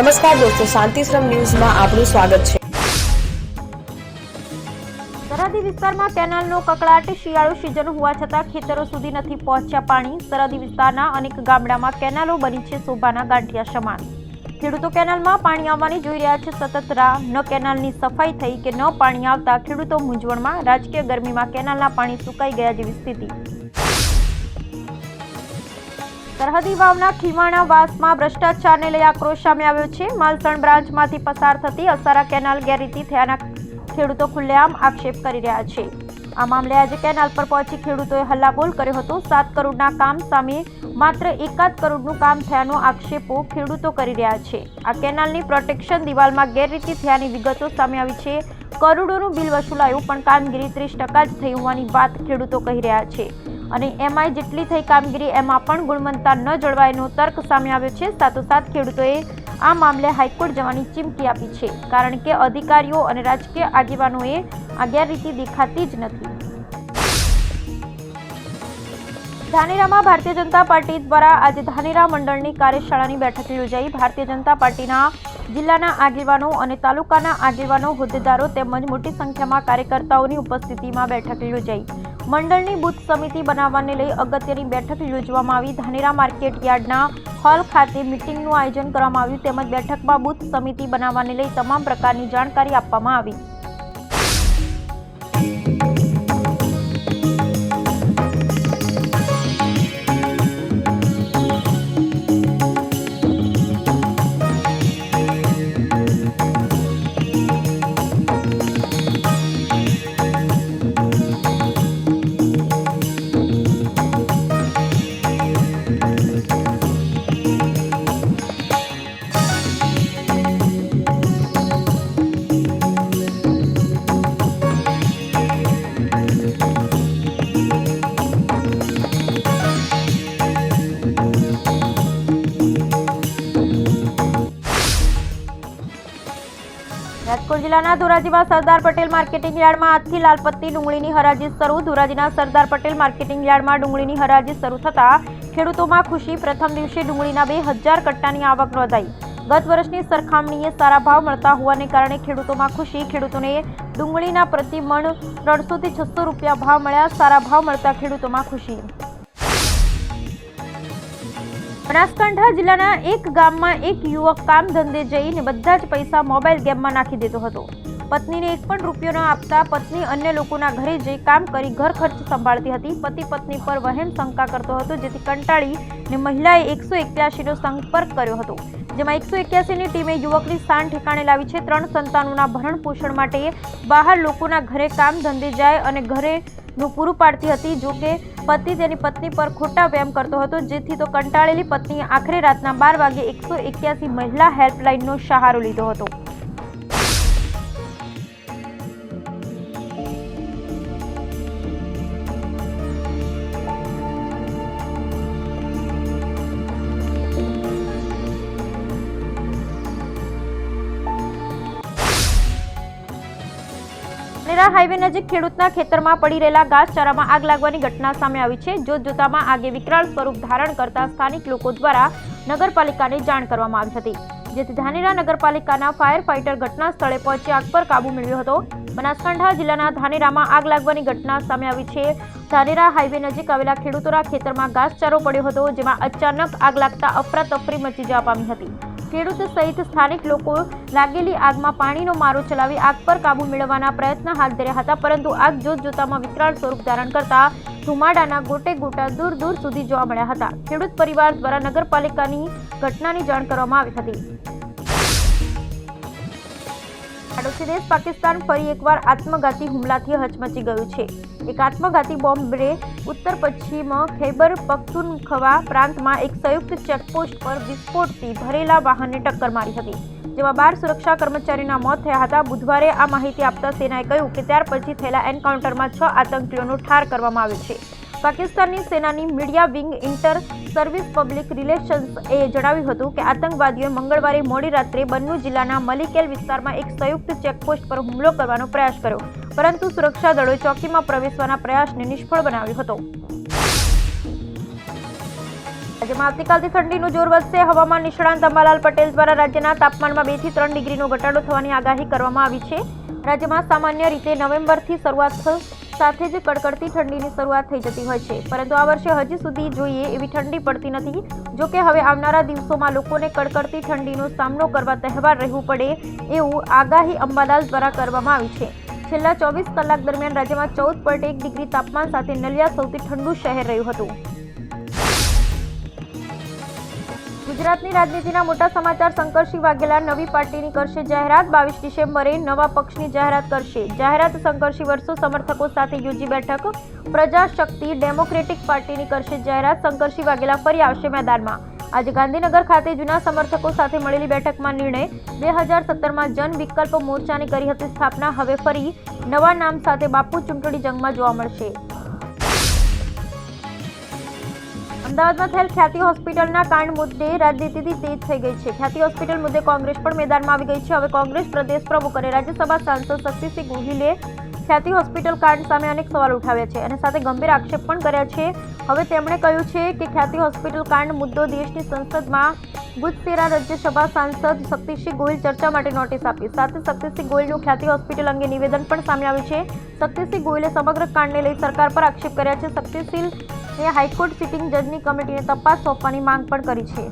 નમસ્કાર દોસ્તો શાંતિશ્રમ ન્યૂઝમાં આપનું સ્વાગત છે. સરહદી વિસ્તારમાં કેનાલનો કકળાટ શિયાળુ સિઝન હોવા છતાં ખેતરો સુધી નથી પહોંચ્યા પાણી. સરહદી વિસ્તારના અનેક ગામડામાં કેનાલો બની છે શોભાના ગાંઠિયા સમાન. ખેડૂતો કેનાલમાં પાણી આવવાની જોઈ રહ્યા છે. સતત રાહ. ન કેનાલની સફાઈ થઈ કે ન પાણી આવતા ખેડૂતો મૂંઝવણમાં. રાજકીય ગરમીમાં કેનાલના પાણી સુકાઈ ગયા જેવી સ્થિતિ. સરહદી વાવના ખીમાણા વાસમાં ભ્રષ્ટાચારને લઈ આક્રોશ સામે આવ્યો છે. માલસણ બ્રાન્ચમાંથી પસાર થતી અસારા કેનાલ ગેરરીતિ થયાના ખેડૂતો ખુલ્લેઆમ આક્ષેપ કરી રહ્યા છે. આ મામલે આજે કેનાલ પર પહોંચી ખેડૂતોએ હલ્લાબોલ કર્યો હતો. સાત કરોડના કામ સામે માત્ર એકાદ કરોડનું કામ થયાનો આક્ષેપો ખેડૂતો કરી રહ્યા છે. આ કેનાલની પ્રોટેક્શન દિવાલમાં ગેરરીતિ થયાની વિગતો સામે આવી છે. કરોડોનું બિલ વસૂલાયું, પણ કામગીરી ત્રીસ ટકા જ થઈ હોવાની વાત ખેડૂતો કહી રહ્યા છે. અને એમાંય જેટલી થઈ કામગીરી, એમાં પણ ગુણવત્તા ન જળવાયનો તર્ક સામે આવ્યો છે. સાથોસાથ ખેડૂતોએ આ મામલે હાઈકોર્ટ જવાની ચીમકી આપી છે, કારણ કે અધિકારીઓ અને રાજકીય આગેવાનોએ આ ગેરરીતિ દેખાતી જ નથી. ધાનેરામાં ભારતીય જનતા પાર્ટી દ્વારા આજે ધાનેરા મંડળની કાર્યશાળાની બેઠક યોજાઈ. ભારતીય જનતા પાર્ટીના જિલ્લાના આગેવાનો અને તાલુકાના આગેવાનો હોદ્દેદારો તેમજ મોટી સંખ્યામાં કાર્યકર્તાઓની ઉપસ્થિતિમાં બેઠક યોજાઈ. મંડળની બુથ સમિતિ બનાવવાને લઈ અગત્યની બેઠક યોજવામાં આવી. ધાનેરા માર્કેટ યાર્ડના હોલ ખાતે મિટિંગનું આયોજન કરવામાં આવ્યું. તેમજ બેઠકમાં બુથ સમિતિ બનાવવાને લઈ તમામ પ્રકારની જાણકારી આપવામાં આવી. રાજકોટ જિલ્લાના ધોરાજીમાં સરદાર પટેલ માર્કેટિંગ યાર્ડમાં આજથી લાલપત્તી ડુંગળીની હરાજી શરૂ. ધોરાજીના સરદાર પટેલ માર્કેટિંગ યાર્ડમાં ડુંગળીની હરાજી શરૂ થતાં ખેડૂતોમાં ખુશી. પ્રથમ દિવસે ડુંગળીના બે હજાર કટ્ટાની આવક નોંધાઈ. ગત વર્ષની સરખામણીએ સારા ભાવ મળતા હોવાને કારણે ખેડૂતોમાં ખુશી. ખેડૂતોને ડુંગળીના પ્રતિ મણ ત્રણસોથી છસો રૂપિયા ભાવ મળ્યા. સારા ભાવ મળતા ખેડૂતોમાં ખુશી. બનાસકાંઠા જિલ્લાના એક ગામમાં એક યુવક કામ ધંધે જઈને બધા જ પૈસા મોબાઈલ ગેમમાં નાખી દેતો હતો. પત્નીને એક પણ રૂપિયો ન આપતા પત્ની અન્ય લોકોના ઘરે જઈ કામ કરી ઘર ખર્ચ સંભાળતી હતી. પતિ પત્ની પર વહેમ શંકા કરતો હતો, જેથી કંટાળી ને મહિલાએ એકસો એક્યાસીનો સંપર્ક કર્યો હતો. જેમાં એકસો એક્યાસીની ટીમે યુવકની સ્થાન ઠેકાણે લાવી છે. ત્રણ સંતાનોના ભરણ પોષણ માટે બહાર લોકોના ઘરે કામ ધંધે જાય અને ઘરે નું પૂરું પાડતી હતી, જો કે પતિ તેની પત્ની પર ખોટા વ્યાયામ કરતો હતો, જેથી તો કંટાળેલી પત્નીએ આખરે રાતના બાર વાગે એકસો એક્યાસી મહિલા હેલ્પલાઇનનો સહારો લીધો હતો. નેરા હાઈવે નજીક ખેડૂતના ખેતરમાં પડી રહેલા ઘાસચારામાં આગ લાગવાની ઘટના સામે આવી છે. જોત જોતામાં આગે વિકરાળ સ્વરૂપ ધારણ કરતા સ્થાનિક લોકો દ્વારા નગરપાલિકાને જાણ કરવામાં આવી હતી. જેથી ધાનેરા નગરપાલિકાના ફાયર ફાઇટર ઘટના સ્થળે પહોંચી આગ પર કાબુ મેળવ્યો હતો. બનાસકાંઠા જિલ્લાના ધાનેરામાં આગ લાગવાની ઘટના સામે આવી છે. ધાનેરા હાઈવે નજીક આવેલા ખેડૂતોના ખેતરમાં ઘાસચારો પડ્યો હતો, જેમાં અચાનક આગ લાગતા અફરાતફરી મચી જવા પામી હતી. ખેડૂત સહિત સ્થાનિક લોકો લાગેલી આગમાં પાણીનો મારો ચલાવી આગ પર કાબુ મેળવવાના પ્રયત્ન હાથ ધર્યા હતા. પરંતુ આગ જોત જોતામાં વિકરાળ સ્વરૂપ ધારણ કરતા ધુમાડાના ગોટે ગોટા દૂર દૂર સુધી જોવા મળ્યા હતા. ખેડૂત પરિવાર દ્વારા નગરપાલિકાની ઘટનાની જાણ કરવામાં આવી હતી. પાડોશી દેશ પાકિસ્તાન ફરી એકવાર આત્મઘાતી હુમલાથી હચમચી ગયું છે. એક આત્મઘાતી બોમ્બે ઉત્તર પશ્ચિમ ખૈબર પખ્તુનખવા પ્રાંતમાં એક સંયુક્ત ચેકપોસ્ટ પર વિસ્ફોટથી ભરેલા વાહનને ટક્કર મારી હતી. જેમાં બાર સુરક્ષા કર્મચારીના મોત થયા હતા. બુધવારે આ માહિતી આપતા સેનાએ કહ્યું કે ત્યાર પછી થયેલા એન્કાઉન્ટરમાં છ આતંકીઓનો ઠાર કરવામાં આવ્યો છે. પાકિસ્તાનની સેનાની media wing inter service public relations એ જણાવ્યું હતું કે આતંકવાદીઓએ મંગળવારે મોડી રાત્રે બન્નુ જિલ્લાના મલિકેલ વિસ્તારમાં એક સંયુક્ત ચેકપોસ્ટ પર હુમલો કરવાનો પ્રયાસ કર્યો. પરંતુ સુરક્ષા દળોએ ચોકીમાં પ્રવેશવાના પ્રયાસને નિષ્ફળ બનાવ્યો હતો. રાજ્યમાં આવતીકાલથી ઠંડીનું જોર વધશે. હવામાન નિષ્ણાંત અંબાલાલ પટેલ દ્વારા રાજ્યના તાપમાનમાં બેથી ત્રણ ડિગ્રીનો ઘટાડો થવાની આગાહી કરવામાં આવી છે. રાજ્યમાં સામાન્ય રીતે નવેમ્બરથી શરૂઆત સાથે જ કડકડતી ઠંડીની શરૂઆત થઈ જતી હોય છે. પરંતુ આ વર્ષે હજી સુધી જોઈએ એવી ઠંડી પડતી નથી. જો કે હવે આવનારા દિવસોમાં લોકોને કડકડતી ઠંડીનો સામનો કરવા તહેવાર રહેવું પડે એવું આગાહી અંબાલાલ દ્વારા કરવામાં આવી છે. છેલ્લા ચોવીસ કલાક દરમિયાન રાજ્યમાં ચૌદ પોઈન્ટ એક ડિગ્રી તાપમાન સાથે નલિયા સૌથી ઠંડુ શહેર રહ્યું હતું. ગુજરાતની રાજનીતિના મોટા સમાચાર શંકરસિંહ વાઘેલા નવી પાર્ટીની કરશે જાહેરાત. બાવીસ ડિસેમ્બરે નવા પક્ષની જાહેરાત કરશે. જાહેરાત શંકરસિંહ વર્ષો સમર્થકો સાથે યોજી બેઠક. પ્રજાશક્તિ ડેમોક્રેટિક પાર્ટીની કરશે જાહેરાત. શંકરસિંહ વાઘેલા ફરી આવશે મેદાનમાં. આજે ગાંધીનગર ખાતે જૂના સમર્થકો સાથે મળેલી બેઠકમાં નિર્ણય. બે હજાર સત્તરમાં જન વિકલ્પ મોરચાની કરી હતી સ્થાપના. હવે ફરી નવા નામ સાથે બાપુ ચૂંટણી જંગમાં જોવા મળશે. અમદાવાદમાં થયેલ ખ્યાતિ હોસ્પિટલના કાંડ મુદ્દે રાજનીતિથી તેજ થઈ ગઈ છે. ખ્યાતિ હોસ્પિટલ મુદ્દે કોંગ્રેસ પણ મેદાનમાં આવી ગઈ છે. હવે કોંગ્રેસ પ્રદેશ પ્રમુખ અને રાજ્યસભા સાંસદ શક્તિસિંહ ગોહિલે ખ્યાતિ હોસ્પિટલ કાંડ સામે અનેક સવાલ ઉઠાવ્યા છે અને સાથે ગંભીર આક્ષેપ પણ કર્યા છે. હવે તેમણે કહ્યું છે કે ખ્યાતિ હોસ્પિટલ કાંડ મુદ્દો દેશની સંસદમાં ગુજસેરા રાજ્યસભા સાંસદ શક્તિસિંહ ગોહિલ ચર્ચા માટે નોટિસ આપી. સાથે શક્તિસિંહ ગોહિલનું ખ્યાતિ હોસ્પિટલ અંગે નિવેદન પણ સામે આવ્યું છે. શક્તિસિંહ ગોહિલે સમગ્ર કાંડને લઈ સરકાર પર આક્ષેપ કર્યા છે. શક્તિસિંહ એ હાઈકોર્ટ સિટિંગ જજની કમિટીને તપાસ સોંપવાની માંગ પણ કરી છે.